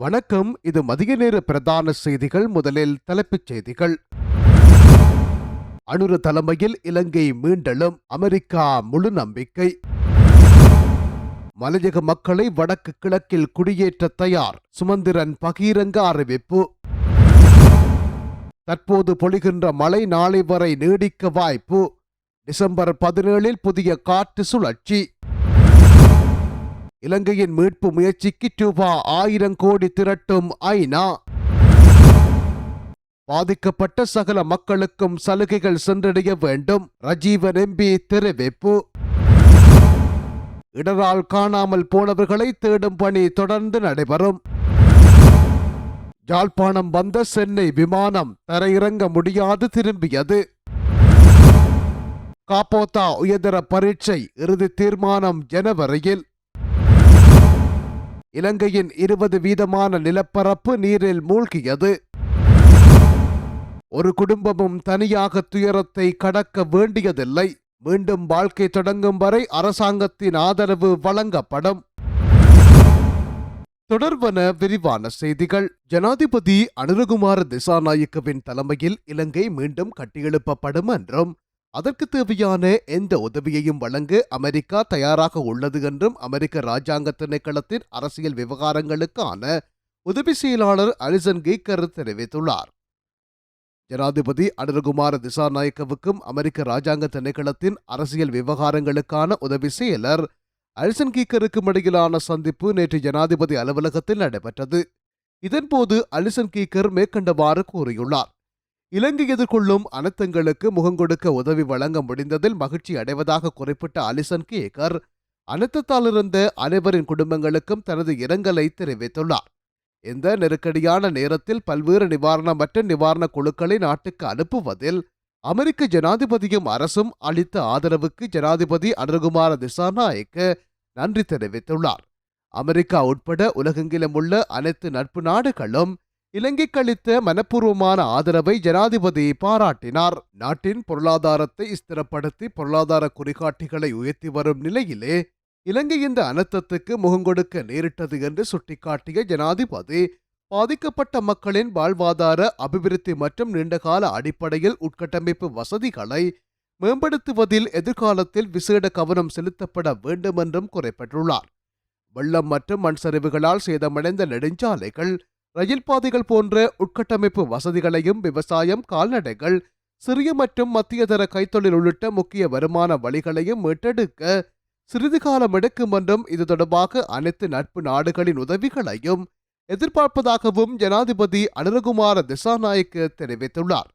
வணக்கம். இது மதிய நேர பிரதான செய்திகள். முதலில் தலைப்புச் செய்திகள். அனுர தலைமையில் இலங்கை மீண்டலும் அமெரிக்கா முழு நம்பிக்கை மலையக மக்களை வடக்கு கிழக்கில் குடியேற்ற தயார். சுமந்திரன் பகீரங்க அறிவிப்பு. தற்போது பொழிகின்ற மழை நாளை வரை நீடிக்க வாய்ப்பு. டிசம்பர் பதினேழில் புதிய காற்று சுழற்சி. இலங்கையின் மீட்பு முயற்சிக்கு ரூபா ஆயிரம் கோடி திரட்டும் ஐநா. பாதிக்கப்பட்ட சகல மக்களுக்கும் சலுகைகள் சென்றடைய வேண்டும். ரஜீவன் எம்பி தெரிவிப்பு. இடரால் காணாமல் போனவர்களை தேடும் பணி தொடர்ந்து நடைபெறும். யாழ்ப்பாணம் வந்த சென்னை விமானம் தரையிறங்க முடியாது திரும்பியது. காப்போத்தா உயர்தர பரீட்சை இறுதி தீர்மானம் ஜனவரியில். இலங்கையின் இருபது வீதமான நிலப்பரப்பு நீரில் மூழ்கியது. ஒரு குடும்பமும் தனியாக துயரத்தை கடக்க வேண்டியதில்லை. மீண்டும் வாழ்க்கை தொடங்கும் வரை அரசாங்கத்தின் ஆதரவு வழங்கப்படும். தொடர்பன விரிவான செய்திகள். ஜனாதிபதி அனுரகுமார திசாநாயக்கவின் தலைமையில் இலங்கை மீண்டும் கட்டியெழுப்பப்படும் என்றும் அதற்கு தேவையான எந்த உதவியையும் வழங்க அமெரிக்கா தயாராக உள்ளது என்றும் அமெரிக்க ராஜாங்க திணைக்களத்தின் அரசியல் விவகாரங்களுக்கான உதவி செயலாளர் அலிசன் கீக்கர் தெரிவித்துள்ளார். ஜனாதிபதி அனுரகுமார திசாநாயக்கவுக்கும் அமெரிக்க ராஜாங்க திணைக்களத்தின் அரசியல் விவகாரங்களுக்கான உதவி செயலர் அலிசன் கீக்கருக்கும் இடையிலான சந்திப்பு நேற்று ஜனாதிபதி அலுவலகத்தில் நடைபெற்றது. இதன்போது அலிசன் கீக்கர் மேற்கண்டவாறு கூறியுள்ளார். இலங்கை எதிர்கொள்ளும் அனர்த்தங்களுக்கு முகங்கொடுக்க உதவி வழங்க முடிந்ததில் மகிழ்ச்சி அடைவதாக குறிப்பிட்ட அலிசன் கேக்கர் அனர்த்தத்தால் இருந்த அனைவரின் குடும்பங்களுக்கும் தனது இரங்கலை தெரிவித்துள்ளார். இந்த நெருக்கடியான நேரத்தில் பல்வேறு நிவாரணமற்ற நிவாரண குழுக்களை நாட்டுக்கு அனுப்புவதில் அமெரிக்க ஜனாதிபதியும் அரசும் அளித்த ஆதரவுக்கு ஜனாதிபதி அனுகுமார திசாநாயக்க நன்றி தெரிவித்துள்ளார். அமெரிக்கா உட்பட உலகெங்கிலும் உள்ள அனைத்து நட்பு நாடுகளும் இலங்கைக்கு அளித்த மனப்பூர்வமான ஆதரவை ஜனாதிபதி பாராட்டினார். நாட்டின் பொருளாதாரத்தை ஸ்திரப்படுத்தி பொருளாதார குறிகாட்டிகளை உயர்த்தி வரும் நிலையிலே இலங்கை இந்த அனர்த்தத்துக்கு முகங்கொடுக்க நேரிட்டது என்று சுட்டிக்காட்டிய ஜனாதிபதி பாதிக்கப்பட்ட மக்களின் வாழ்வாதார அபிவிருத்தி மற்றும் நீண்டகால அடிப்படையில் உட்கட்டமைப்பு வசதிகளை மேம்படுத்துவதில் எதிர்காலத்தில் விசேட கவனம் செலுத்தப்பட வேண்டும் என்றும் குறிப்பிட்டுள்ளார் வெள்ளம் மற்றும் மண் சரிவுகளால் சேதமடைந்த நெடுஞ்சாலைகள் ரயில் பாதைகள் போன்ற உட்கட்டமைப்பு வசதிகளையும் விவசாயம் கால்நடைகள் சிறிய மற்றும் மத்தியதர கைத்தொழில் உள்ளிட்ட முக்கிய வருமான வழிகளையும் மீட்டெடுக்க சிறிது காலம் எடுக்கும் என்றும் இது தொடர்பாக அனைத்து நட்பு நாடுகளின் உதவிகளையும் எதிர்பார்ப்பதாகவும் ஜனாதிபதி அனுரகுமார திசாநாயக்க தெரிவித்துள்ளார்.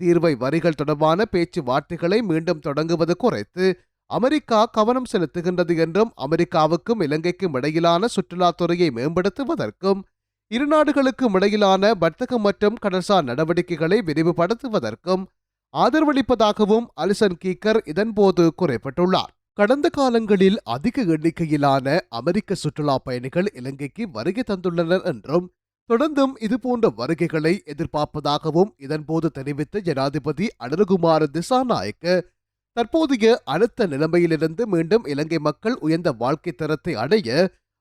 தீர்வை வரிகள் தொடர்பான பேச்சுவார்த்தைகளை மீண்டும் தொடங்குவது குறித்து அமெரிக்கா கவனம் செலுத்துகின்றது என்றும் அமெரிக்காவுக்கும் இலங்கைக்கும் இடையிலான சுற்றுலாத்துறையை மேம்படுத்துவதற்கும் இரு நாடுகளுக்கும் இடையிலான வர்த்தகம் மற்றும் கடல்சார் நடவடிக்கைகளை விரிவுபடுத்துவதற்கும் ஆதரவளிப்பதாகவும் அலிசன் கீக்கர் இதன்போது குறைப்பட்டுள்ளார். கடந்த காலங்களில் அதிக எண்ணிக்கையிலான அமெரிக்க சுற்றுலா பயணிகள் இலங்கைக்கு வருகை தந்துள்ளனர் என்றும் தொடர்ந்தும் இதுபோன்ற வருகைகளை எதிர்பார்ப்பதாகவும் இதன்போது தெரிவித்த ஜனாதிபதி அனருகுமார் திசாநாயக்க தற்போதைய அழுத்த நிலைமையிலிருந்து மீண்டும் இலங்கை மக்கள் உயர்ந்த வாழ்க்கை தரத்தை அடைய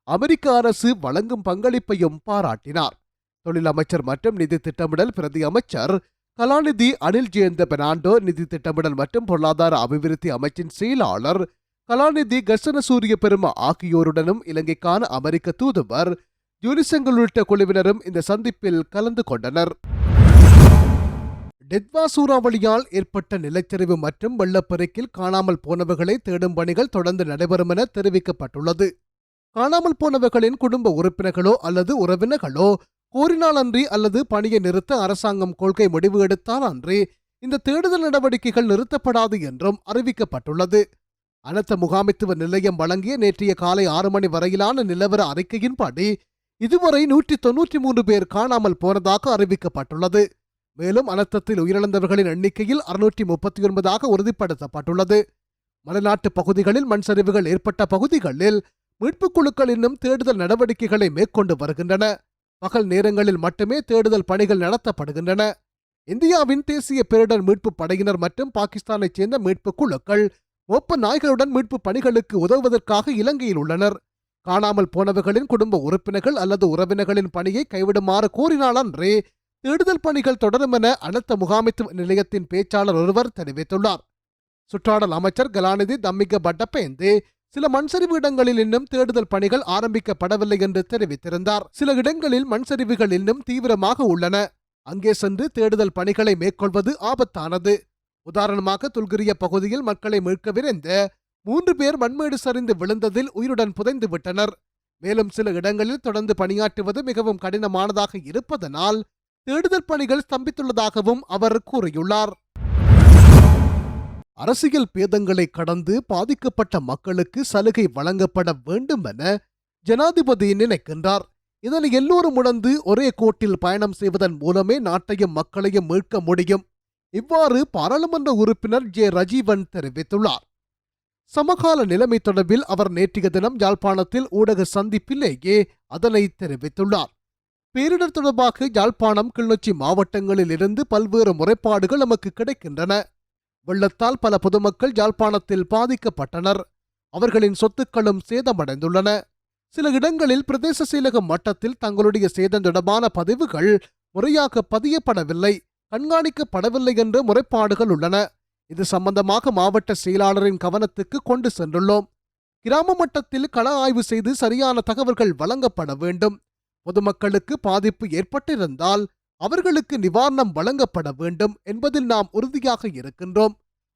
அமெரிக்க அரசு வழங்கும் பங்களிப்பையும் பாராட்டினார். தொழில் அமைச்சர் மற்றும் நிதி திட்டமிடல் பிரதி அமைச்சர் கலாநிதி அனில் ஜெயந்த பெர்னாண்டோ நிதி திட்டமிடல் மற்றும் பொருளாதார அபிவிருத்தி அமைச்சின் செயலாளர் கலாநிதி கர்சன சூரிய பெருமா ஆகியோருடனும் இலங்கைக்கான அமெரிக்க தூதுவர் யூனிசெங்கல் உள்ளிட்ட குழுவினரும் இந்த சந்திப்பில் கலந்து கொண்டனர். டெத்வா சூறாவளியால் ஏற்பட்ட நிலச்சரிவு மற்றும் வெள்ளப்பெருக்கில் காணாமல் போனவர்களை தேடும் பணிகள் தொடர்ந்து நடைபெறும் என தெரிவிக்கப்பட்டுள்ளது. காணாமல் போனவர்களின் குடும்ப உறுப்பினர்களோ அல்லது உறவினர்களோ கோரினால் அன்றி அல்லது பணியை நிறுத்த அரசாங்கம் கொள்கை முடிவு எடுத்தால் அன்றி இந்த தேடுதல் நடவடிக்கைகள் நிறுத்தப்படாது என்றும் அறிவிக்கப்பட்டுள்ளது. அனர்த்த முகாமைத்துவ நிலையம் வழங்கிய நேற்றைய காலை ஆறு மணி வரையிலான நிலவர அறிக்கையின்படி இதுவரை நூற்றி தொன்னூற்றி மூன்று பேர் காணாமல் போனதாக அறிவிக்கப்பட்டுள்ளது. மேலும் அனர்த்தத்தில் உயிரிழந்தவர்களின் எண்ணிக்கையில் அறுநூற்றி முப்பத்தி ஒன்பதாக உறுதிப்படுத்தப்பட்டுள்ளது. மலைநாட்டு பகுதிகளில் மண் சரிவுகள் ஏற்பட்ட பகுதிகளில் மீட்புக் குழுக்கள் இன்னும் தேடுதல் நடவடிக்கைகளை மேற்கொண்டு வருகின்றன. பகல் நேரங்களில் மட்டுமே தேடுதல் பணிகள் நடத்தப்படுகின்றன. இந்தியாவின் தேசிய பேரிடர் மீட்பு படையினர் மற்றும் பாகிஸ்தானைச் சேர்ந்த மீட்புக் குழுக்கள் ஒப்ப நாய்களுடன் மீட்பு பணிகளுக்கு உதவுவதற்காக இலங்கையில் உள்ளனர். காணாமல் போனவர்களின் குடும்ப உறுப்பினர்கள் அல்லது உறவினர்களின் பணியை கைவிடுமாறு கூறினாலன்றே தேடுதல் பணிகள் தொடரும் என அனர்த்த முகாமைத்துவ நிலையத்தின் பேச்சாளர் ஒருவர் தெரிவித்துள்ளார். சுற்றாடல் அமைச்சர் கலாநிதி தம்மிக பட்டப்பேந்து சில மண்சரிவு இடங்களில் இன்னும் தேடுதல் பணிகள் ஆரம்பிக்கப்படவில்லை என்று தெரிவித்திருந்தார். சில இடங்களில் மண்சரிவுகள் இன்னும் தீவிரமாக உள்ளன. அங்கே சென்று தேடுதல் பணிகளை மேற்கொள்வது ஆபத்தானது. உதாரணமாக துல்கிரிய பகுதியில் மக்களை மீட்க விரைந்த மூன்று பேர் மண்மேடு சரிந்து விழுந்ததில் உயிருடன் புதைந்து விட்டனர். மேலும் சில இடங்களில் தொடர்ந்து பணியாற்றுவது மிகவும் கடினமானதாக இருப்பதனால் தேடுதல் பணிகள் ஸ்தம்பித்துள்ளதாகவும் அவர் கூறியுள்ளார். அரசியல் பேதங்களை கடந்து பாதிக்கப்பட்ட மக்களுக்கு சலுகை வழங்கப்பட வேண்டும் என ஜனாதிபதி நினைக்கின்றார். இதனை எல்லோரும் உணர்ந்து ஒரே கோட்டில் பயணம் செய்வதன் மூலமே நாட்டையும் மக்களையும் மீட்க முடியும். இவ்வாறு பாராளுமன்ற உறுப்பினர் ஜே. ரஜீவன் தெரிவித்துள்ளார். சமகால நிலைமை தொடர்பில் அவர் நேற்றைய தினம் யாழ்ப்பாணத்தில் ஊடக சந்திப்பிலேயே அதனை தெரிவித்துள்ளார். பேரிடர் தொடர்பாக யாழ்ப்பாணம் கிளிநொச்சி மாவட்டங்களில் இருந்து பல்வேறு முறைப்பாடுகள் நமக்கு கிடைக்கின்றன. வெள்ளத்தால் பல பொதுமக்கள் யாழ்ப்பாணத்தில் பாதிக்கப்பட்டனர். அவர்களின் சொத்துக்களும் சேதமடைந்துள்ளன. சில இடங்களில் பிரதேச செயலகம் மட்டத்தில் தங்களுடைய சேதம் தொடர்பான பதிவுகள் முறையாக பதியப்படவில்லை கண்காணிக்கப்படவில்லை என்று முறைப்பாடுகள் உள்ளன. இது சம்பந்தமாக மாவட்ட செயலாளரின் கவனத்துக்கு கொண்டு சென்றுள்ளோம். கிராம மட்டத்தில் கள ஆய்வு செய்து சரியான தகவல்கள் வழங்கப்பட வேண்டும். பொதுமக்களுக்கு பாதிப்பு ஏற்பட்டிருந்தால் அவர்களுக்கு நிவாரணம் வழங்கப்பட வேண்டும் என்பதில் நாம் உறுதியாக இருக்கின்றோம்.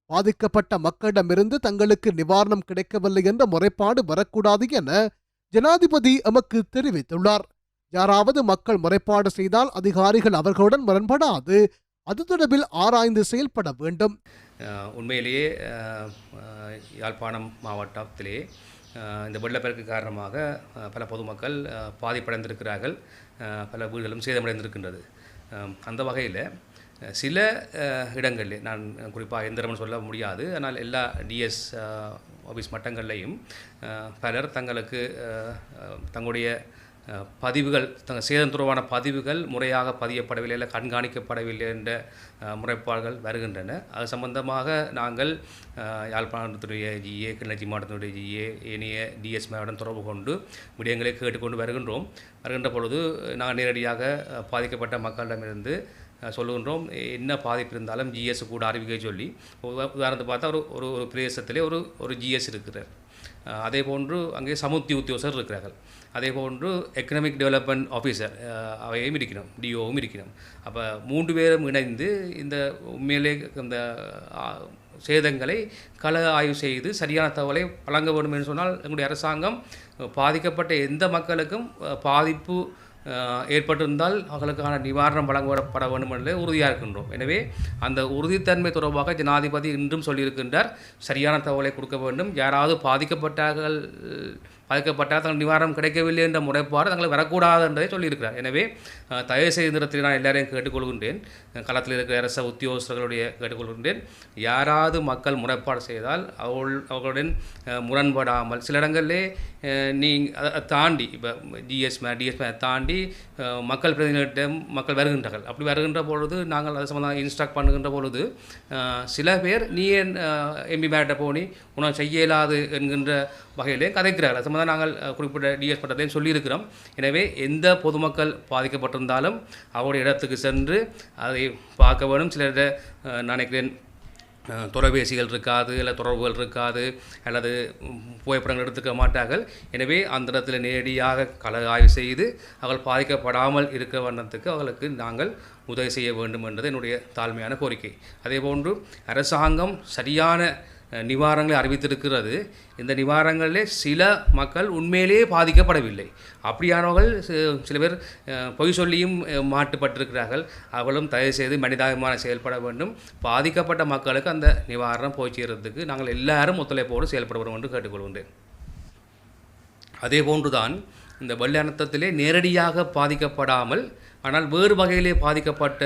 பாதிக்கப்பட்ட மக்களிடமிருந்து தங்களுக்கு நிவாரணம் கிடைக்கவில்லை என்ற முறைப்பாடு வரக்கூடாது என ஜனாதிபதி எமக்கு தெரிவித்துள்ளார். யாராவது மக்கள் முறைப்பாடு செய்தால் அதிகாரிகள் அவர்களுடன் முரண்படாது. அது தொடர்பில் ஆராய்ந்து செயல்பட வேண்டும். உண்மையிலேயே யாழ்ப்பாணம் மாவட்டத்திலே இந்த வெள்ளப்பெருக்கு காரணமாக பல பொதுமக்கள் பாதிப்படைந்திருக்கிறார்கள். பல வீடுகளும் சேதமடைந்திருக்கின்றது. அந்த வகையில் சில இடங்களில் நான் குறிப்பாக எந்திரம்னு சொல்ல முடியாது ஆனால் எல்லா டிஎஸ் ஆஃபீஸ் மட்டங்கள்லையும் பலர் தங்களுக்கு தங்களுடைய பதிவுகள் தங்கள் சேதம் தொடர்பான பதிவுகள் முறையாக பதியப்படவில்லை இல்லை கண்காணிக்கப்படவில்லை என்ற முறைப்பாடுகள் வருகின்றன. அது சம்பந்தமாக நாங்கள் அஹ், யாழ்ப்பாணத்துடைய ஜிஏ கிளர்ச்சி மாவட்டத்தினுடைய ஜிஏ ஏனைய டிஎஸ் மேடம் தொடர்பு கொண்டு விடயங்களை கேட்டுக்கொண்டு வருகின்றோம். வருகின்ற பொழுது நாங்கள் நேரடியாக பாதிக்கப்பட்ட மக்களிடமிருந்து சொல்லுகின்றோம். என்ன பாதிப்பு இருந்தாலும் ஜிஎஸ் கூட அறிவிக்க சொல்லி உதாரணத்தை பார்த்தா ஒரு ஒரு பிரதேசத்திலே ஒரு ஒரு ஜிஎஸ் இருக்கிறார் அதே போன்று அங்கே சமுத்தி உத்தியோகர் இருக்கிறார்கள். அதே போன்று எக்கனாமிக் டெவலப்மெண்ட் ஆஃபீஸர் அவையும் இருக்கணும் டிஓவும் இருக்கணும் அப்போ மூன்று பேரும் இணைந்து இந்த உண்மையிலே இந்த சேதங்களை கள ஆய்வு செய்து சரியான தகவலை வழங்க வேண்டும் என்று சொன்னால் எங்களுடைய அரசாங்கம் பாதிக்கப்பட்ட எந்த மக்களுக்கும் பாதிப்பு ஏற்பட்டிருந்தால் அவர்களுக்கான நிவாரணம் வழங்கப்பட வேண்டும் என்று உறுதியாக இருக்கின்றோம். எனவே அந்த உறுதித்தன்மை தொடர்பாக ஜனாதிபதி இன்றும் சொல்லியிருக்கின்றார். சரியான தகவலை கொடுக்க வேண்டும். யாராவது பாதிக்கப்பட்டார்கள் பாதிக்கப்பட்டால் தங்கள் நிவாரணம் கிடைக்கவில்லை என்ற முறைப்பாடு தங்களை வரக்கூடாது என்றதை சொல்லியிருக்கிறார். எனவே தயவு செய்த நேரத்தில் நான் எல்லாரையும் கேட்டுக்கொள்கின்றேன். களத்தில் இருக்கிற அரச உத்தியோகஸ்தர்களுடைய கேட்டுக்கொள்கின்றேன். யாராவது மக்கள் முறைப்பாடு செய்தால் அவள் அவர்களுடன் முரண்படாமல் சில இடங்களிலே நீங்கள் அதை தாண்டி இப்போ டிஎஸ் மே டிஎஸ் மே தாண்டி மக்கள் பிரதிநிதிகிட்ட மக்கள் வருகின்றார்கள். அப்படி வருகின்ற பொழுது நாங்கள் அது சம்மந்தம் இன்ஸ்ட்ரக்ட் பண்ணுகின்ற பொழுது சில பேர் நீ ஏன் எம்பி மேட்ட போனி உனக்கு செய்ய இயலாது என்கின்ற வகையிலே கதைக்கிறார்கள். அது சம்மந்தம் நாங்கள் குறிப்பிட்ட டிஎஸ் பட்டத்தையும் சொல்லியிருக்கிறோம். எனவே எந்த பொதுமக்கள் பாதிக்கப்பட்டிருந்தாலும் அவருடைய இடத்துக்கு சென்று அதை பார்க்க வேணும். சில நினைக்கிறேன் தொலைபேசிகள் இருக்காது இல்லை தொடர்புகள் இருக்காது அல்லது புகைப்படங்கள் எடுத்துக்க மாட்டார்கள். எனவே அந்த இடத்துல நேரடியாக கல ஆய்வு செய்து அவர்கள் பாதிக்கப்படாமல் இருக்க வண்ணத்துக்கு அவர்களுக்கு நாங்கள் உதவி செய்ய வேண்டும் என்பது என்னுடைய தாழ்மையான கோரிக்கை. அதேபோன்று அரசாங்கம் சரியான நிவாரணங்களை அறிவித்திருக்கிறது. இந்த நிவாரணங்களிலே சில மக்கள் உண்மையிலேயே பாதிக்கப்படவில்லை. அப்படியானவர்கள் சில பேர் பொய் சொல்லியும் மாட்டுப்பட்டிருக்கிறார்கள். அவளும் தயவு செய்து மனிதாபிமான செயல்பட வேண்டும். பாதிக்கப்பட்ட மக்களுக்கு அந்த நிவாரணம் போய் சேர்றதுக்கு நாங்கள் எல்லாரும் ஒத்துழைப்போடு செயல்பட வேண்டும் என்று கேட்டுக்கொள்கின்றேன். அதே போன்றுதான் இந்த வெள்ள அனர்த்தத்திலே நேரடியாக பாதிக்கப்படாமல் ஆனால் வேறு வகையிலே பாதிக்கப்பட்ட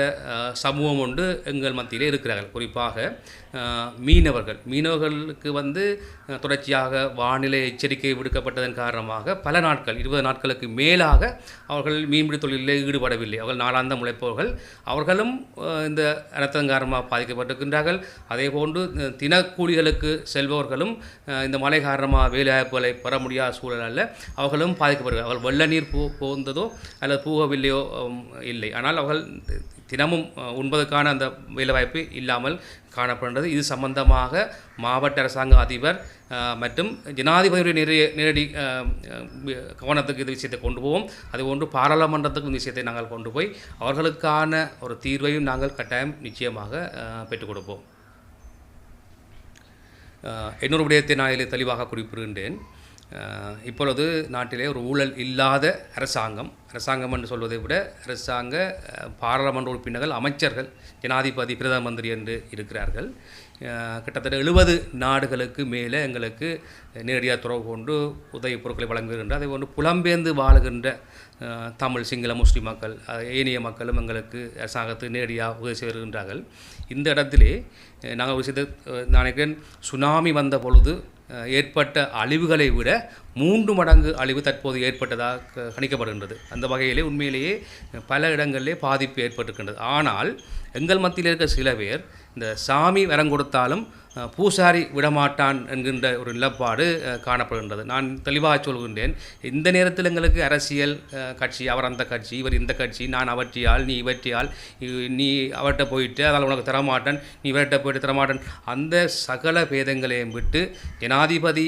சமூகம் ஒன்று எங்கள் மத்தியிலே இருக்கிறார்கள். குறிப்பாக மீனவர்கள். மீனவர்களுக்கு வந்து தொடர்ச்சியாக வானிலை எச்சரிக்கை விடுக்கப்பட்டதன் காரணமாக பல நாட்கள் இருபது நாட்களுக்கு மேலாக அவர்கள் மீன்பிடி தொழிலில் ஈடுபடவில்லை. அவர்கள் நாளாந்த முளைப்பவர்கள் அவர்களும் இந்த அனர்த்தம் காரணமாக பாதிக்கப்பட்டிருக்கின்றார்கள். அதே போன்று தினக்கூலிகளுக்கு செல்பவர்களும் இந்த மழை காரணமாக வேலைவாய்ப்புகளை பெற முடியாத சூழலில் அவர்களும் பாதிக்கப்படுகிறார்கள். அவர்கள் வெள்ள நீர் போ போந்ததோ அல்லது போகவில்லையோ இல்லை. ஆனால் அவர்கள் தினமும் உண்பதற்கான அந்த வேலைவாய்ப்பு இல்லாமல் காணப்படுகிறது இது சம்பந்தமாக மாவட்ட அரசாங்க அதிபர் மற்றும் ஜனாதிபதியுடைய நிறைய நேரடி கவனத்துக்கு இந்த விஷயத்தை கொண்டு போவோம். அதுபோன்று பாராளுமன்றத்துக்கு இந்த விஷயத்தை நாங்கள் கொண்டு போய் அவர்களுக்கான ஒரு தீர்வையும் நாங்கள் கட்டாயம் நிச்சயமாக பெற்றுக் கொடுப்போம். இன்னொரு விடயத்தை நான் இதில் தெளிவாக குறிப்பிடுகின்றேன். இப்பொழுது நாட்டிலே ஒரு ஊழல் இல்லாத அரசாங்கம் அரசாங்கம் என்று சொல்வதை விட அரசாங்க பாராளுமன்ற உறுப்பினர்கள் அமைச்சர்கள் ஜனாதிபதி பிரதம மந்திரி என்று இருக்கிறார்கள். கிட்டத்தட்ட எழுபது நாடுகளுக்கு மேலே எங்களுக்கு நேரடியாக தொடர்பு கொண்டு உதவி பொருட்களை வழங்குகின்ற அதே போன்று புலம்பெயர்ந்து வாழுகின்ற தமிழ் சிங்கள முஸ்லீம் மக்கள் ஏனைய மக்களும் எங்களுக்கு அரசாங்கத்துக்கு நேரடியாக உதவி செய்து வருகின்றார்கள். இந்த இடத்திலே நாங்கள் ஒரு விஷயத்தை நான் நினைக்கிறேன் சுனாமி வந்த பொழுது ஏற்பட்ட அழிவுகளை விட மூன்று மடங்கு அழிவு தற்போது ஏற்பட்டதாக கணிக்கப்படுகின்றது. அந்த வகையிலே உண்மையிலேயே பல இடங்களிலே பாதிப்பு ஏற்பட்டிருக்கின்றது. ஆனால் எங்கள் மத்தியில் இருக்க சில பேர் இந்த சாமி வரம் கொடுத்தாலும் பூசாரி விடமாட்டான் என்கின்ற ஒரு நிலப்பாடு காணப்படுகின்றது. நான் தெளிவாக சொல்கின்றேன் இந்த நேரத்தில் எங்களுக்கு அரசியல் கட்சி அவர் அந்த கட்சி இவர் இந்த கட்சி நான் அவற்றியால் நீ இவற்றியால் நீ அவர்கிட்ட போயிட்டு அதனால் உனக்கு தரமாட்டேன் நீ இவர்கிட்ட போயிட்டு தரமாட்டேன் அந்த சகல பேதங்களையும் விட்டு ஜனாதிபதி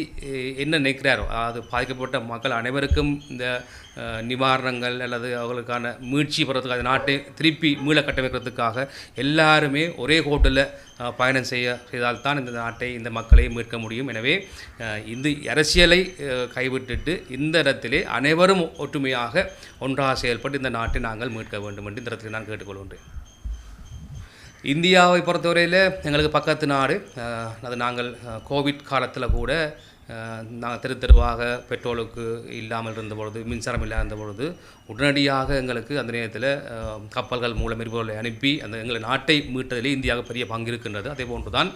என்ன நினைக்கிறாரோ அது பாதிக்கப்பட்ட மக்கள் அனைவருக்கும் இந்த நிவாரணங்கள் அல்லது அவர்களுக்கான மீட்சி பெறத்துக்கு அந்த நாட்டை திருப்பி மீள கட்டமைக்கிறதுக்காக எல்லாருமே ஒரே கோட்டில் பயணம் செய்ய செய்தால்தான் இந்த நாட்டை இந்த மக்களை மீட்க முடியும். எனவே இந்த அரசியலை கைவிட்டுட்டு இந்த இடத்திலே அனைவரும் ஒற்றுமையாக ஒன்றாக செயல்பட்டு இந்த நாட்டை நாங்கள் மீட்க வேண்டும் என்று இந்த இடத்தில் நான் கேட்டுக்கொள்கின்றேன். இந்தியாவை பொறுத்தவரையில் எங்களுக்கு பக்கத்து நாடு. அது நாங்கள் கோவிட் காலத்தில் கூட நாங்கள் தெரு தெருவாக பெட்ரோலுக்கு இல்லாமல் இருந்த பொழுது மின்சாரம் இல்லாத இருந்த பொழுது உடனடியாக எங்களுக்கு அந்த நேரத்தில் கப்பல்கள் மூலம் எரிபொருளை அனுப்பி அந்த எங்களை நாட்டை மீட்டதிலே இந்தியாவுக்கு பெரிய பங்கு இருக்கின்றது. அதே போன்று தான்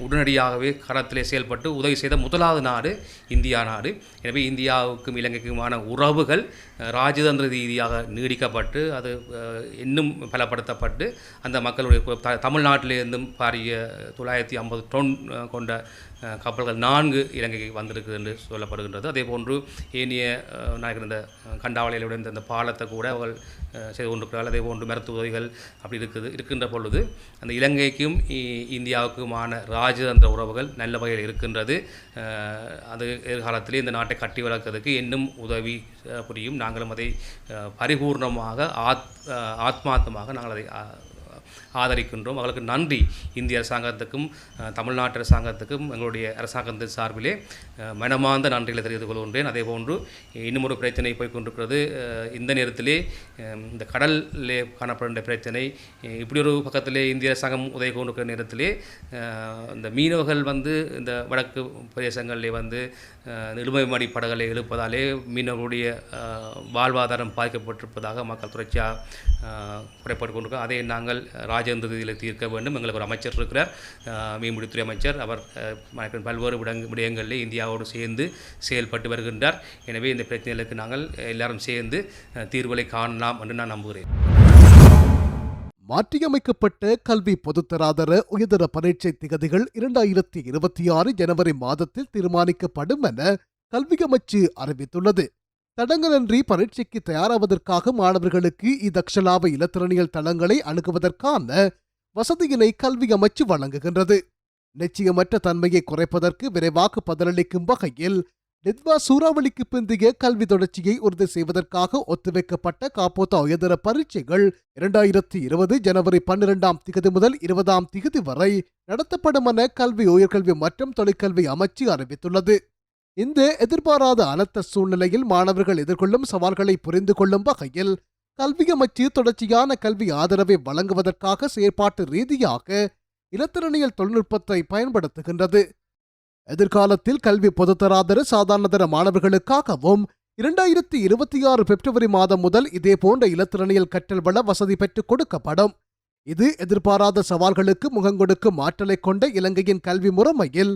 உடனடியாகவே களத்திலே செயல்பட்டு உதவி செய்த முதலாவது நாடு இந்தியா நாடு. எனவே இந்தியாவுக்கும் இலங்கைக்குமான உறவுகள் ராஜதந்திர ரீதியாக நீடிக்கப்பட்டு அது இன்னும் பலப்படுத்தப்பட்டு அந்த மக்களுடைய த- தமிழ்நாட்டிலிருந்தும் பாரிய தொள்ளாயிரத்தி ஐம்பது டொன் கொண்ட கப்பல்கள் நான்கு இலங்கைக்கு வந்திருக்கு என்று சொல்லப்படுகின்றது. அதே போன்று ஏனைய நாயகர் இந்த கண்டாவளையில் உடைந்த இந்த பாலத்தை கூட அவர்கள் செய்து கொண்டிருக்கிறார்கள். அதே போன்று மருத்துவ உதவிகள் அப்படி இருக்குது இருக்கின்ற பொழுது அந்த இலங்கைக்கும் இந்தியாவுக்குமான ராஜதந்திர உறவுகள் நல்ல வகையில் இருக்கின்றது. அது எதிர்காலத்திலே இந்த நாட்டை கட்டி வளர்க்கிறதுக்கு இன்னும் உதவி புரியும். நாங்களும் அதை பரிபூர்ணமாக ஆத் ஆத்மார்த்தமாக நாங்கள் அதை ஆதரிக்கின்றோம். அவர்களுக்கு நன்றி. இந்திய அரசாங்கத்துக்கும் தமிழ்நாட்டு அரசாங்கத்துக்கும் எங்களுடைய அரசாங்கத்தின் சார்பிலே மனமார்ந்த நன்றிகளை தெரிவித்துக் கொள்கின்றேன். அதே போன்று இன்னும் ஒரு பிரச்சனை போய் கொண்டிருக்கிறது இந்த நேரத்திலே இந்த கடலிலே காணப்படுகின்ற பிரச்சனை இப்படி ஒரு பக்கத்திலே இந்திய அரசாங்கம் உதவி கொண்டிருக்கிற நேரத்திலே இந்த மீனவர்கள் வந்து இந்த வடக்கு பிரதேசங்களிலே வந்து நிலுமை இழுமைமடி படகளை எழுப்பதாலே மீனவர்களுடைய வாழ்வாதாரம் பாதிக்கப்பட்டிருப்பதாக மக்கள் தொடர்ச்சியாக குறைப்பட்டு கொண்டிருக்கோம் அதை நாங்கள் ராஜேந்திர ரீதியில் தீர்க்க வேண்டும். எங்களுக்கு ஒரு அமைச்சர் இருக்கிறார். மீன்பிடித்துறை அமைச்சர். அவர் பல்வேறு விடங் விடயங்களில் இந்தியாவோடு சேர்ந்து செயல்பட்டு வருகின்றார். எனவே இந்த பிரச்சனைகளுக்கு நாங்கள் எல்லாரும் சேர்ந்து தீர்வுகளை காணலாம் என்று நான் நம்புகிறேன். மாற்றியமைக்கப்பட்ட கல்வி பொதுத்தராதர உயர்தர பரீட்சை திகதிகள் இரண்டாயிரத்தி இருபத்தி ஆறு ஜனவரி மாதத்தில் தீர்மானிக்கப்படும் என கல்வி அமைச்சு அறிவித்துள்ளது. தடங்களின்றி பரீட்சைக்கு தயாராவதற்காக மாணவர்களுக்கு இதக்ஷலாப இலத்திரனியல் தளங்களை அணுகுவதற்கான வசதியினை கல்வி அமைச்சு வழங்குகின்றது. நிச்சயமற்ற தன்மையை குறைப்பதற்கு விரைவாக பதிலளிக்கும் வகையில் நித்வா சூறாவளிக்கு பிந்தைய கல்வி தொடர்ச்சியை உறுதி செய்வதற்காக ஒத்திவைக்கப்பட்ட காப்போத்தா உயர்தர பரீட்சைகள் இரண்டாயிரத்தி இருபது ஜனவரி பன்னிரெண்டாம் திகதி முதல் இருபதாம் திகதி வரை நடத்தப்படும் என கல்வி உயர்கல்வி மற்றும் தொழிற்கல்வி அமைச்சு அறிவித்துள்ளது. இந்த எதிர்பாராத அனர்த்த சூழ்நிலையில் மாணவர்கள் எதிர்கொள்ளும் சவால்களை புரிந்து கொள்ளும் வகையில் கல்வி அமைச்சு தொடர்ச்சியான கல்வி ஆதரவை வழங்குவதற்காக செயற்பாட்டு ரீதியாக இலத்திரனியல் தொழில்நுட்பத்தை பயன்படுத்துகின்றது. எதிர்காலத்தில் கல்வி பொதுத்தராதர சாதாரணதர மாணவர்களுக்காகவும் இரண்டாயிரத்தி இருபத்தி ஆறு பிப்ரவரி மாதம் முதல் இதேபோன்ற இலத்திரனியல் கற்றல் வள வசதி பெற்றுக் கொடுக்கப்படும். இது எதிர்பாராத சவால்களுக்கு முகங்கொடுக்கும் ஆற்றலை கொண்ட இலங்கையின் கல்வி முறைமையில்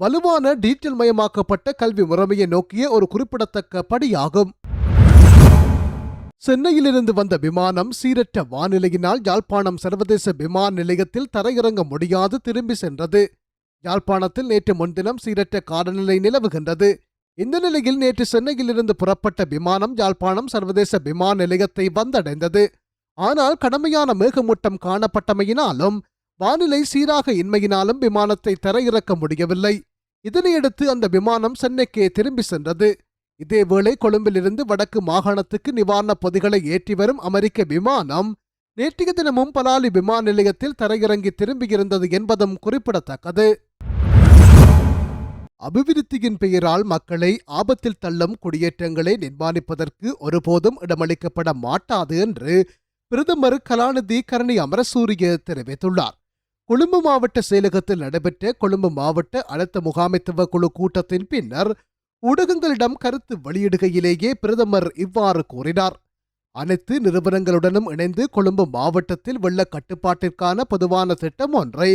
வலுவான டிஜிட்டல் மயமாக்கப்பட்ட கல்வி முறைமையை நோக்கிய ஒரு குறிப்பிடத்தக்க படியாகும். சென்னையிலிருந்து வந்த விமானம் சீரற்ற வானிலையினால் யாழ்ப்பாணம் சர்வதேச விமான நிலையத்தில் தரையிறங்க முடியாது திரும்பி சென்றது. யாழ்ப்பாணத்தில் நேற்று முன்தினம் சீரற்ற காலநிலை நிலவுகின்றது. இந்த நிலையில் நேற்று சென்னையிலிருந்து புறப்பட்ட விமானம் யாழ்ப்பாணம் சர்வதேச விமான நிலையத்தை வந்தடைந்தது. ஆனால் கடுமையான மேகமூட்டம் காணப்பட்டமையினாலும் வானிலை சீராக இன்மையினாலும் விமானத்தை தரையிறக்க முடியவில்லை. இதனையடுத்து அந்த விமானம் சென்னைக்கே திரும்பி சென்றது. இதேவேளை கொழும்பிலிருந்து வடக்கு மாகாணத்துக்கு நிவாரணப் பொதிகளை ஏற்றி வரும் அமெரிக்க விமானம் நேற்றைய தினமும் பலாலி விமான நிலையத்தில் தரையிறங்கி திரும்பியிருந்தது என்பதும் குறிப்பிடத்தக்கது. அபிவிருத்தியின் பெயரால் மக்களை ஆபத்தில் தள்ளும் குடியேற்றங்களை நிர்மாணிப்பதற்கு ஒருபோதும் இடமளிக்கப்பட மாட்டாது என்று பிரதமர் கலாநிதி கரணி அமரசூரிய தெரிவித்துள்ளார். கொழும்பு மாவட்ட செயலகத்தில் நடைபெற்ற கொழும்பு மாவட்ட அழுத்த முகாமைத்துவ குழு கூட்டத்தின் பின்னர் ஊடகங்களிடம் கருத்து வெளியிடுகையிலேயே பிரதமர் இவ்வாறு கூறினார். அனைத்து நிறுவனங்களுடனும் இணைந்து கொழும்பு மாவட்டத்தில் வெள்ள கட்டுப்பாட்டிற்கான பொதுவான திட்டம் ஒன்றை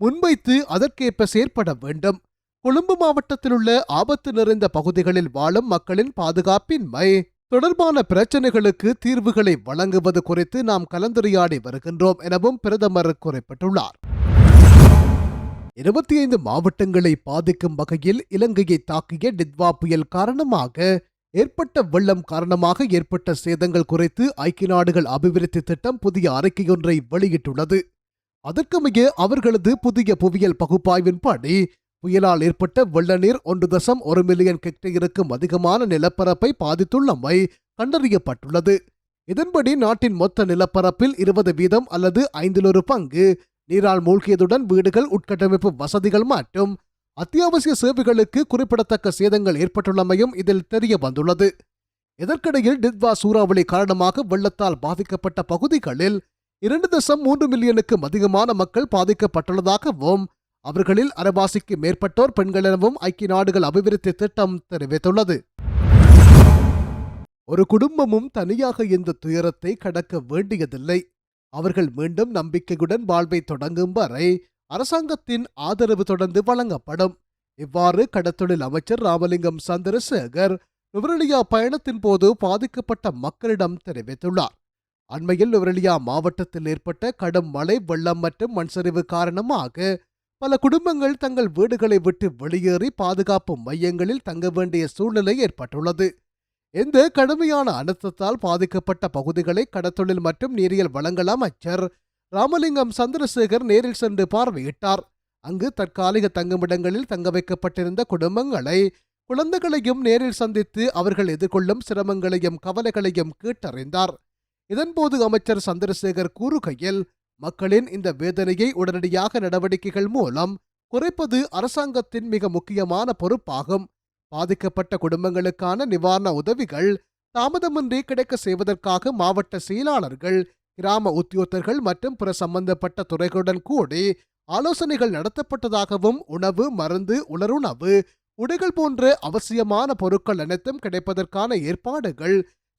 முன்வைத்து அதற்கேற்ப செயற்பட வேண்டும். கொழும்பு மாவட்டத்தில் உள்ள ஆபத்து நிறைந்த பகுதிகளில் வாழும் மக்களின் பாதுகாப்பின்மை தொடர்பான பிரச்சனைகளுக்கு தீர்வுகளை வழங்குவது குறித்து நாம் கலந்துரையாடி வருகின்றோம் எனவும் பிரதமர் குறிப்பிட்டுள்ளார். இருபத்தி ஐந்து மாவட்டங்களை பாதிக்கும் வகையில் இலங்கையை தாக்கிய டித்வா புயல் காரணமாக ஏற்பட்ட வெள்ளம் காரணமாக ஏற்பட்ட சேதங்கள் குறித்து ஐக்கிய நாடுகள் அபிவிருத்தி திட்டம் புதிய அறிக்கையொன்றை வெளியிட்டுள்ளது. அதற்கமைய அவர்களது புதிய புவியியல் பகுப்பாய்வின்படி புயலால் ஏற்பட்ட வெள்ள நீர் ஒன்று தசம் ஒரு மில்லியன் ஹெக்டேருக்கும் அதிகமான நிலப்பரப்பை பாதித்துள்ளமை கண்டறியப்பட்டுள்ளது. இதன்படி நாட்டின் மொத்த நிலப்பரப்பில் இருபது வீதம் அல்லது ஐந்திலொரு பங்கு நீரால் மூழ்கியதுடன் வீடுகள் உட்கட்டமைப்பு வசதிகள் மற்றும். அத்தியாவசிய சேவைகளுக்கு குறிப்பிடத்தக்க சேதங்கள் ஏற்பட்டுள்ளமையும் இதில் தெரிய வந்துள்ளது. இதற்கிடையில் டித்வா சூறாவளி காரணமாக வெள்ளத்தால் பாதிக்கப்பட்ட பகுதிகளில் இரண்டு தசம் மூன்று மில்லியனுக்கும் அதிகமான மக்கள் பாதிக்கப்பட்டுள்ளதாகவும் அவர்களில் அரைவாசிக்கு மேற்பட்டோர் பெண்கள் எனவும் ஐக்கிய நாடுகள் அபிவிருத்தி திட்டம் தெரிவித்துள்ளது. ஒரு குடும்பமும் தனியாக இந்த துயரத்தை கடக்க வேண்டியதில்லை. அவர்கள் மீண்டும் நம்பிக்கையுடன் வாழ்வை தொடங்கும் வரை அரசாங்கத்தின் ஆதரவு தொடர்ந்து வழங்கப்படும். இவ்வாறு கடத்தொழில் அமைச்சர் ராமலிங்கம் சந்திரசேகர் நுவரெலியா பயணத்தின் போது பாதிக்கப்பட்ட மக்களிடம் தெரிவித்துள்ளார். அண்மையில் நுவரெலியா மாவட்டத்தில் ஏற்பட்ட கடும் மழை வெள்ளம் மற்றும் மண்சரிவு காரணமாக பல குடும்பங்கள் தங்கள் வீடுகளை விட்டு வெளியேறி பாதுகாப்பு மையங்களில் தங்க வேண்டிய சூழ்நிலை ஏற்பட்டுள்ளது. இந்த கடுமையான அழுத்தத்தால் பாதிக்கப்பட்ட பகுதிகளை கடத்தொழில் மற்றும் நீரியல் வழங்கல் அமைச்சர் ராமலிங்கம் சந்திரசேகர் நேரில் சென்று பார்வையிட்டார். அங்கு தற்காலிக தங்குமிடங்களில் தங்க வைக்கப்பட்டிருந்த குடும்பங்களை குழந்தைகளையும் நேரில் சந்தித்து அவர்கள் எதிர்கொள்ளும் சிரமங்களையும் கவலைகளையும் கேட்டறிந்தார். இதன்போது அமைச்சர் சந்திரசேகர் கூறுகையில் மக்களின் இந்த வேதனையை உடனடியாக நடவடிக்கைகள் மூலம் குறைப்பது அரசாங்கத்தின் மிக முக்கியமான பொறுப்பாகும். பாதிக்கப்பட்ட குடும்பங்களுக்கான நிவாரண உதவிகள் தாமதமின்றி கிடைக்க செய்வதற்காக மாவட்ட செயலாளர்கள் கிராம உத்தியோகர்கள் மற்றும் பிற சம்பந்தப்பட்ட துறைகளுடன் கூடி ஆலோசனைகள் நடத்தப்பட்டதாகவும் உணவு மருந்து உலருணவு உடைகள் போன்ற அவசியமான பொருட்கள் அனைத்தும் கிடைப்பதற்கான ஏற்பாடுகள்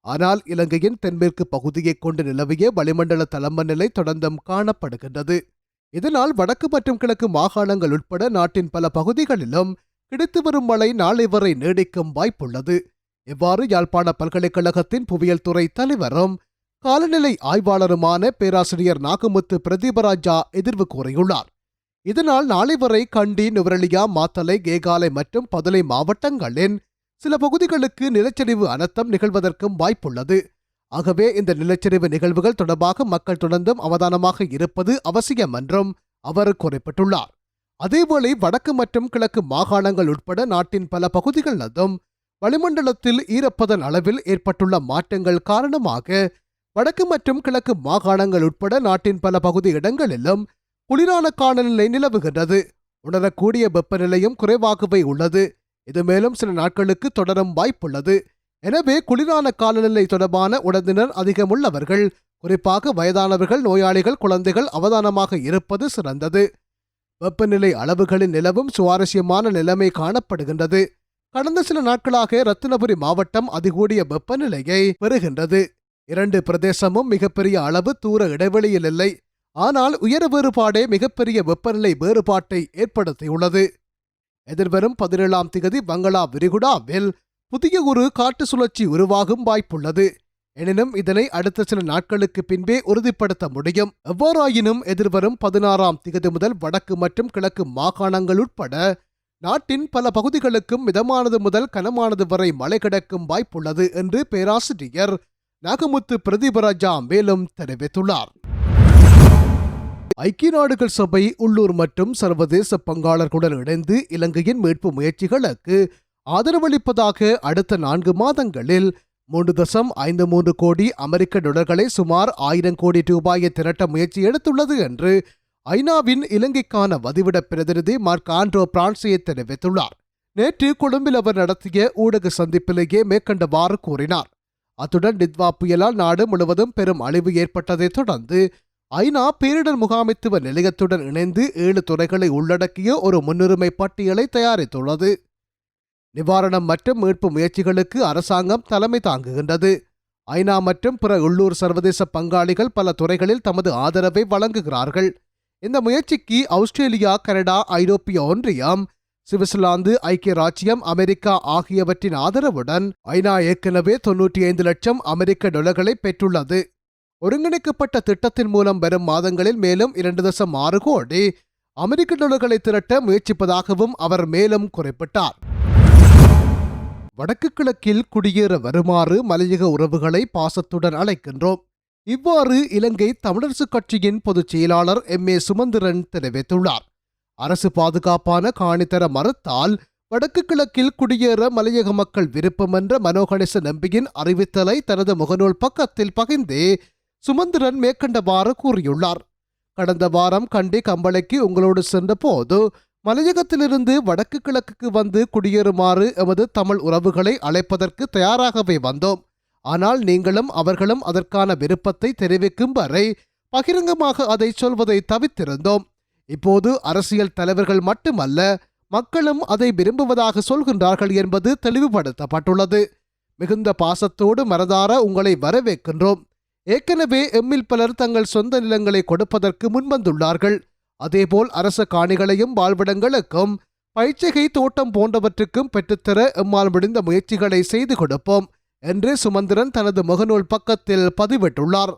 ஆனால் இலங்கையின் தென்மேற்கு பகுதியைக் கொண்டு நிலவிய வளிமண்டல தளம்ப நிலை தொடர்ந்தும் காணப்படுகின்றது. இதனால் வடக்கு மற்றும் கிழக்கு மாகாணங்கள் உட்பட நாட்டின் பல பகுதிகளிலும் கிடைத்து வரும் மழை நாளை வரை நீடிக்கும் வாய்ப்புள்ளது. இவ்வாறு யாழ்ப்பாண பல்கலைக்கழகத்தின் புவியியல் துறை தலைவரும் காலநிலை ஆய்வாளருமான பேராசிரியர் நாகமுத்து பிரதீபராஜா எதிர்வு கூறியுள்ளார். இதனால் நாளை வரை கண்டி நுவரெலியா மாத்தலை கேகாலை மற்றும் பதுளை மாவட்டங்களின் சில பகுதிகளுக்கு நிலச்சரிவு அனர்த்தம் நிகழ்வதற்கும் வாய்ப்புள்ளது. ஆகவே இந்த நிலச்சரிவு நிகழ்வுகள் தொடர்பாக மக்கள் தொடர்ந்தும் அவதானமாக இருப்பது அவசியம் என்றும் அவர் குறிப்பிட்டுள்ளார். அதேவேளை வடக்கு மற்றும் கிழக்கு மாகாணங்கள் உட்பட நாட்டின் பல பகுதிகளிலும் வளிமண்டலத்தில் ஈரப்பதன் அளவில் ஏற்பட்டுள்ள மாற்றங்கள் காரணமாக வடக்கு மற்றும் கிழக்கு மாகாணங்கள் உட்பட நாட்டின் பல பகுதி இடங்களிலும் குளிரான காலநிலை நிலவுகின்றது. உணரக்கூடிய வெப்பநிலையும் குறைவாகவே உள்ளது. இது மேலும் சில நாட்களுக்கு தொடரும் வாய்ப்புள்ளது. எனவே குளிரான காலநிலை தொடர்பான உடனினர் அதிகமுள்ளவர்கள் குறிப்பாக வயதானவர்கள் நோயாளிகள் குழந்தைகள் அவதானமாக இருப்பது சிறந்தது. வெப்பநிலை அளவுகளின் நிலவும் சுவாரஸ்யமான நிலைமை காணப்படுகின்றது. கடந்த சில நாட்களாக ரத்தினபுரி மாவட்டம் அதிகூடிய வெப்பநிலையை பெறுகின்றது. இரண்டு பிரதேசமும் மிகப்பெரிய அளவு தூர இடைவெளியில் இல்லை. ஆனால் உயர வேறுபாடே மிகப்பெரிய வெப்பநிலை வேறுபாட்டை ஏற்படுத்தியுள்ளது. எதிர்வரும் பதினேழாம் திகதி பங்களா விரிகுடாவில் புதிய ஒரு காட்டு சுழற்சி உருவாகும் வாய்ப்புள்ளது. எனினும் இதனை அடுத்த சில நாட்களுக்கு பின்பே உறுதிப்படுத்த முடியும். எவ்வாறாயினும் எதிர்வரும் பதினாறாம் திகதி முதல் வடக்கு மற்றும் கிழக்கு மாகாணங்கள் உட்பட நாட்டின் பல பகுதிகளுக்கும் மிதமானது முதல் கனமானது வரை மழை கிடக்கும் வாய்ப்புள்ளது என்று பேராசிரியர் நாகமுத்து பிரதீபராஜா மேலும் தெரிவித்துள்ளார். ஐக்கிய நாடுகள் சபை உள்ளூர் மற்றும் சர்வதேச பங்காளர்களுடன் இணைந்து இலங்கையின் மீட்பு முயற்சிகளுக்கு ஆதரவளிப்பதாக அடுத்த நான்கு மாதங்களில் மூன்று தசம் ஐந்து மூன்று கோடி அமெரிக்க டொலர்களை சுமார் ஆயிரம் கோடி ரூபாயை திரட்ட முயற்சி எடுத்துள்ளது என்று ஐநாவின் இலங்கைக்கான வதிவிட பிரதிநிதி மார்க் ஆண்ட்ரோ பிரான்சியை தெரிவித்துள்ளார். நேற்று கொழும்பில் அவர் நடத்திய ஊடக சந்திப்பிலேயே மேற்கண்டவாறு கூறினார். அத்துடன் டித்வா புயலால் நாடு முழுவதும் பெரும் அழிவு ஏற்பட்டதைத் தொடர்ந்து ஐநா பேரிடர் முகாமைத்துவ நிலையத்துடன் இணைந்து ஏழு துறைகளை உள்ளடக்கிய ஒரு முன்னுரிமை பட்டியலை தயாரித்துள்ளது. நிவாரணம் மற்றும் மீட்பு முயற்சிகளுக்கு அரசாங்கம் தலைமை தாங்குகின்றது. ஐநா மற்றும் பிற உள்ளூர் சர்வதேச பங்காளிகள் பல துறைகளில் தமது ஆதரவை வழங்குகிறார்கள். இந்த முயற்சிக்கு ஆஸ்திரேலியா கனடா ஐரோப்பிய ஒன்றியம் சுவிட்சர்லாந்து ஐக்கிய ராச்சியம் அமெரிக்கா ஆகியவற்றின் ஆதரவுடன் ஐநா ஏற்கனவே தொன்னூற்றி ஐந்து லட்சம் அமெரிக்க டொலர்களை பெற்றுள்ளது. ஒருங்கிணைக்கப்பட்ட திட்டத்தின் மூலம் வரும் மாதங்களில் மேலும் இரண்டு தசம் ஆறு கோடி அமெரிக்க டாலர்களை திரட்ட முயற்சிப்பதாகவும் அவர் மேலும் குறிப்பிட்டார். வடக்கு கிழக்கில் குடியேற வருமாறு மலையக உறவுகளை பாசத்துடன் அழைக்கின்றோம். இவ்வாறு இலங்கை தமிழரசுக் கட்சியின் பொதுச் செயலாளர் எம். ஏ. சுமந்திரன் தெரிவித்துள்ளார். அரசு பாதுகாப்பான காணித்தர மறுத்தால் வடக்கு கிழக்கில் குடியேற மலையக மக்கள் விருப்பம் என்ற மனோகணேச நம்பியின் அறிவித்தலை தனது முகநூல் பக்கத்தில் பகிர்ந்தே சுமந்திரன் மேற்கண்டவாறு கூறியுள்ளார். கடந்த வாரம் கண்டி கம்பளைக்கு உங்களோடு சென்றபோது மலையகத்திலிருந்து வடக்கு கிழக்குக்கு வந்து குடியேறுமாறு எமது தமிழ் உறவுகளை அழைப்பதற்கு தயாராகவே வந்தோம். ஆனால் நீங்களும் அவர்களும் அதற்கான விருப்பத்தை தெரிவிக்கும் வரை பகிரங்கமாக அதை சொல்வதை தவித்திருந்தோம். இப்போது அரசியல் தலைவர்கள் மட்டுமல்ல மக்களும் அதை விரும்புவதாக சொல்கின்றார்கள் என்பது தெளிவுபடுத்தப்பட்டுள்ளது. மிகுந்த பாசத்தோடு மனதார உங்களை வரவேற்கின்றோம். ஏற்கனவே எம்மில் பலர் தங்கள் சொந்த நிலங்களை கொடுப்பதற்கு முன்வந்துள்ளார்கள். அதேபோல் அரச காணிகளையும் வாழ்விடங்களுக்கும் பயிற்சிகை தோட்டம் போன்றவற்றுக்கும் பெற்றுத்தர எம்மால் முடிந்த முயற்சிகளை செய்து கொடுப்போம் என்று சுமந்திரன் தனது முகநூல் பக்கத்தில் பதிவிட்டுள்ளார்.